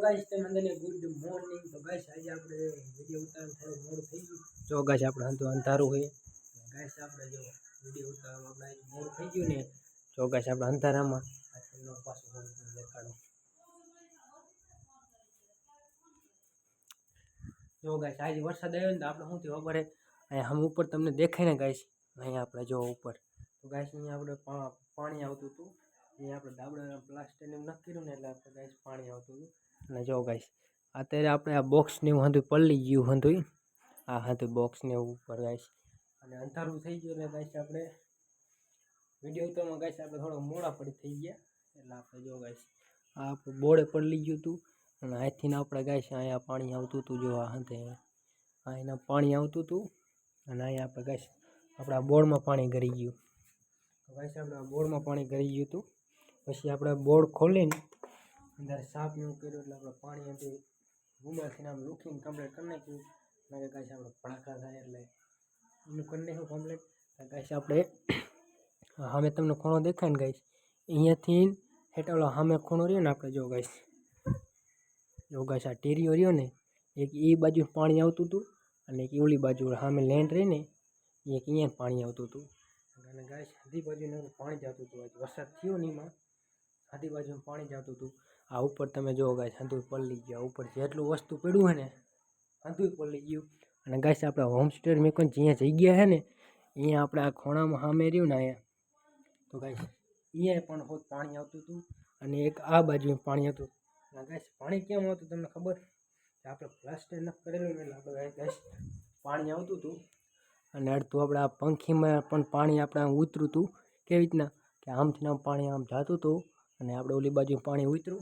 Guys તમે બધાને good morning તો ગાઈસ આજે આપણે વિડીયો ઉતારવાનું થોડું મોડું થઈ ગયું જો ગાઈસ આપણે હંતો અંધારું હોય ગાઈસ આપણે જો વિડીયો ઉતારવામાં આપણે આજે મોડું થઈ ગયું ને જો ગાઈસ આપણે અંધારામાં આ તમને પાછું હું તમને દેખાડું જો ગાઈસ આજે વરસાદ આવ્યો ને તો આપણે શું થયું ખબર હે અહીંયા હમ ઉપર તમને દેખાય ને ગાઈસ અહીંયા આપણે જો ઉપર તો ગાઈસ અહીંયા આપણે પા- પાણી આવતું હતું અહીંયા આપણે ડાબડા પ્લાસ્ટર ને એવું નાખી કર્યું ને એટલે આપણે ગાઈસ પાણી આવતું હતું અને જો ગાઈશ અત્યારે આપણે આ બોક્સને એવું હતું પલ્લી ગયું હતું આ હતું બોક્સને એવું ઉપર ગાઈશ અને અંધારું થઈ ગયું એટલે ગાઈશ આપણે વીડિયો ઉતારવામાં ગાઈશ આપણે થોડો મોડા પડી થઈ ગયા. એટલે આપણે જો ગાઈશ આ આપણું બોર્ડે પડી ગયું હતું. અને અહીંથી આપણે ગાઈશ અહીંયા પાણી આવતું હતું જો આ હંતે અહીંના પાણી આવતું હતું. અને અહીંયા આપણે ગાઈશ આપણા બોર્ડમાં પાણી ગરી ગયું. ગાઈશ આપણે બોર્ડમાં પાણી ગરી ગયું હતું. પછી આપણે બોર્ડ ખોલીને અંદર સાફ એવું કર્યું એટલે આપણે પાણી હતું ગુમાથી આમ લુકિંગ કમ્પ્લીટ કરી નાખ્યું. કે કાંઈ આપણે ભડાકા થાય એટલે. એનું કરી નાખ્યું કમ્પ્લીટ ગાઈસ આપણે સામે તમને ખૂણો દેખાય ને ગાઈસ, અહીંયાથી હેઠળ સામે ખૂણો રહ્યો ને આપણે જો ગાઈસ જો ગાઈસ આ ટેરીઓ રહ્યો ને, એક એ બાજુ પાણી આવતું હતું અને એક ઓલી બાજુ સામે લેન્ડ રહીને એક અહીંયા પાણી આવતું હતું. અને ગાય આધી બાજુને પાણી જતું હતું વરસાદ થયો ને એમાં, આધી બાજુ પાણી જતું હતું. આ ઉપર તમે જો ગાય સંતુર પલળી ગયા. ઉપર જેટલું વસ્તુ પડ્યું હોય ને સંતુર પલળી ગયું. અને ગાય આપણે હોમસ્ટે મેં મેકોન જ્યાં જગ્યા છે ને, અહીંયા આપણે આ ખોણામાં સામે રહ્યું ને અહીંયા. તો ગાય અહીંયા પણ હોત પાણી આવતું હતું અને એક આ બાજુ પાણી હતું. અને ગાય પાણી કેમ આવતું તમને ખબર? આપણે પ્લાસ્ટર ન કરેલું એટલે આપણે ગાય પાણી આવતું હતું. અને અડધું આપણે આ પંખીમાં પણ પાણી આપણે ઉતરું હતું કેવી રીતના? કે આમથી આમ પાણી આમ જતું હતું અને આપણે ઓલી બાજુ પાણી ઉતરું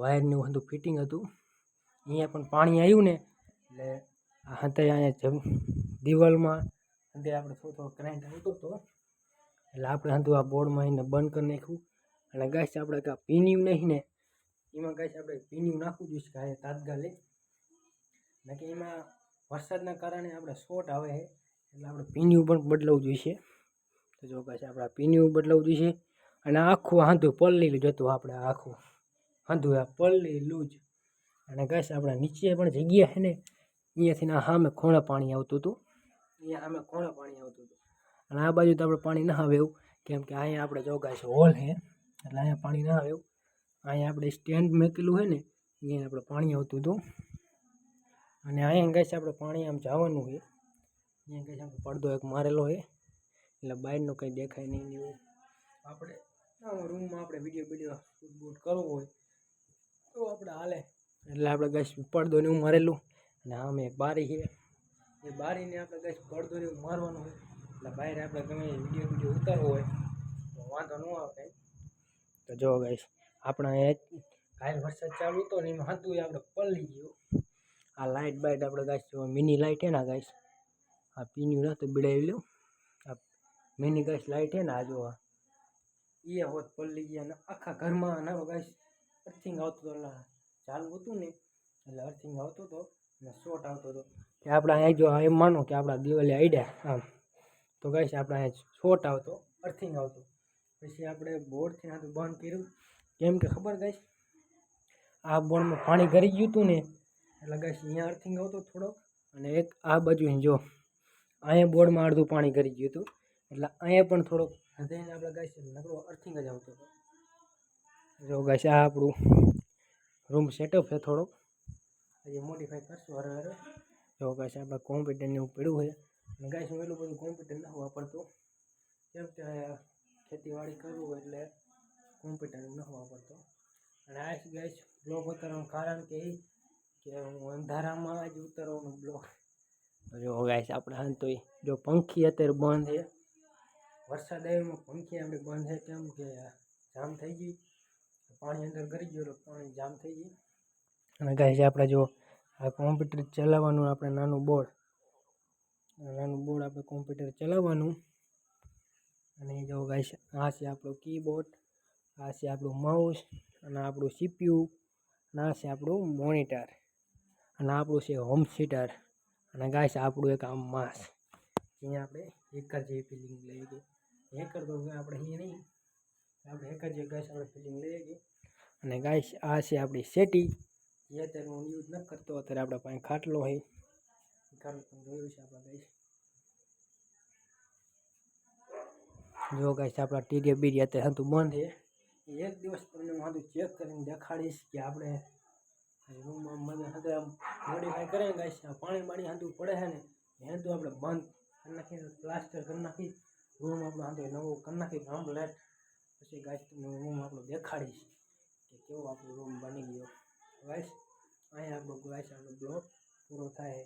વાયરનું હતું ફિટિંગ હતું. અહીંયા પણ પાણી આવ્યું ને, એટલે આ હંતે અહીંયા દિવાલમાં હંતે આપણે થોડો થોડો કરંટ આવતો હતો એટલે આપણે હતું આ બોર્ડમાં એને બંધ કરી નાખ્યું. અને ગાઈસ આપણે કાં પીન્યું નહીં ને, એમાં ગાઈસ આપણે પીન્યું નાખવું જોઈએ અહીંયા તાત્કાલિક. નાખી એમાં વરસાદના કારણે આપણે શોર્ટ આવે છે, એટલે આપણે પીન્યું પણ બદલાવવું જોઈશે તો જો ગાઈસ આપણે પીન્યું બદલાવું જોઈશે અને આખું હાંધું પલ્લીલું જતું આપણે, આખું. હાંધું આ પલ્લીલું જ. અને ગાઈસ, આપણે નીચે પણ જગ્યા છે ને, અહીંયાથી ના સામે ખોણે પાણી આવતું હતું. અહીંયા સામે ખોણે પાણી આવતું હતું. અને આ બાજુ તો આપણે પાણી ના આવે એવું, કેમ કે અહીંયા આપણે જો ગાઈસ હોલ છે, એટલે અહીંયા પાણી ના આવે એવું. અહીંયા આપણે સ્ટેન્ડ મૂકેલું છે ને, અહીંયા આપણે પાણી આવતું હતું. અને અહીંયા ગાઈસ આપણે પાણી આમ જવાનું છે. અહીંયા ગાઈસ આપણે પડદો એક મારેલો છે, એટલે બહારનું કંઈ દેખાય નહીં એવું. આપણે રૂમમાં આપણે વીડિયો વીડિયો શૂટ બૂટ કરવો હોય તો આપણે હાલે એટલે આપણે ગાઈસ પડદો ને એવું મારેલું અને આમે એક બારી છે એ બારીને આપણે ગાઈસ પડદો ને એવું મારવાનું હોય એટલે બહાર આપણે ગમે વિડીયો વિડીયો ઉતારવો હોય તો વાંધો ન આવે તો જો ગાઈસ આપણે અહીંયા કાલ વરસાદ ચાલુ હતો ને એમાં હતું આપણે પલળી ગયું આ લાઇટ બાઇટ આપણે ગાઈસ જો મિની લાઇટ હે ને ગાઈસ આ પીન્યું ના તો બિડાવી લ્યો આ મિની ગાઈસ લાઇટ હે ને આ જો આ એ હોત પલળી ગયા ને આખા ઘરમાં ના ગાઈસ અર્થિંગ આવતું હતું એટલે ચાલુ હતું ને એટલે અર્થિંગ આવતો હતો અને શોર્ટ આવતો હતો કે આપણે અહીંયા જો એમ માનો કે આપણા દિવાલે આઈડ્યા આમ તો ગાઈસ આપણે અહીંયા શોર્ટ આવતો અર્થિંગ આવતો પછી આપણે બોર્ડથી આતું બંધ કર્યું કેમ કે ખબર ગાઈસ આ બોર્ડમાં પાણી ગરી ગયું હતું ને એટલે ગાઈસ અહીંયા અર્થિંગ આવતો થોડોક અને એક આ બાજુ અહીં જો અહીંયા બોર્ડમાં અડધું પાણી ગરી ગયું હતું એટલે અહીંયા પણ થોડોક હૃદયને આપણે ગાઈસ નકરો અર્થિંગ જ આવતો હતો જો ગાઈસ આ આપણું રૂમ સેટઅપ છે થોડોક. હજી મોડિફાઈ કરશું હરે હરે. જો ગાઈસ આપણે કોમ્પ્યુટરને એવું પડ્યું છે. અને ગાઈસ, હું એટલું બધું કોમ્પ્યુટર ના વાપરતો. કેમ કે ખેતીવાડી કરવું એટલે કોમ્પ્યુટર ન વાપરતો. અને આ ગાઈસ બ્લોગ ઉતારવાનું કારણ કે એ કે હું અંધારામાં જ ઉતારવાનું બ્લોગ જો ગાઈસ, આપણે હાલ તો જો પંખી અત્યારે બંધ છે. વરસાદ આવ્યો, પંખી આપણે બંધ છે. કેમ કે જામ થઈ ગઈ. પાણી અંદર ગરી ગયું એટલે પાણી જામ થઈ ગયું. અને ગાઈસ, આપણે જો આ કોમ્પ્યુટર ચલાવવાનું આપણે નાનું બોર્ડ. નાનું બોર્ડ આપણે કોમ્પ્યુટર ચલાવવાનું. અને જો ગાય આ છે આપણું કીબોર્ડ આ છે આપણું માઉસ અને આપણું સીપીયુ અને આ છે આપણું મોનિટર અને આપણું છે હોમ થિયેટર અને ગાઈસ, આપણું એક આમ માસ અહીંયા આપણે હેકર જેવી ફિલિંગ લઈ ગઈ. હેકર તો આપણે અહીંયા નહીં. આપણે હેકર જેવી ગાઈસ આપણે ફિલિંગ લઈએ કે અને ગાઈસ આ છે આપણી સેટી જે અત્યારે હું યુઝ નથી કરતો અત્યારે આપણા પાસે ખાટલો હોય ખાટલો તમે જોયું છે આપણા ગાઈસ જો ગાઈસ આપણા ટીડીએ બીડી અત્યારે હતું બંધ છે એક દિવસ તમને હું આનું ચેક કરીને દેખાડીશ કે આપણે રૂમમાં મને સાથે આમ મોડિફાઈ કરે ને ગાઈસ આ પાણી બાણી હાથું પડે છે ને એ તો આપણે બંધ કરી નાખીએ પ્લાસ્ટર કરી નાખી રૂમ આપણો હાથે નવો કરી નાખી કમ્પ્લેટ પછી ગાઈસ, તમને રૂમ આપણો દેખાડીશ કે કેવો આપણો રૂમ બની ગયો. ગાઈસ અહીંયા આપણો ગાઈસ આપણો બ્લોગ પૂરો થાય.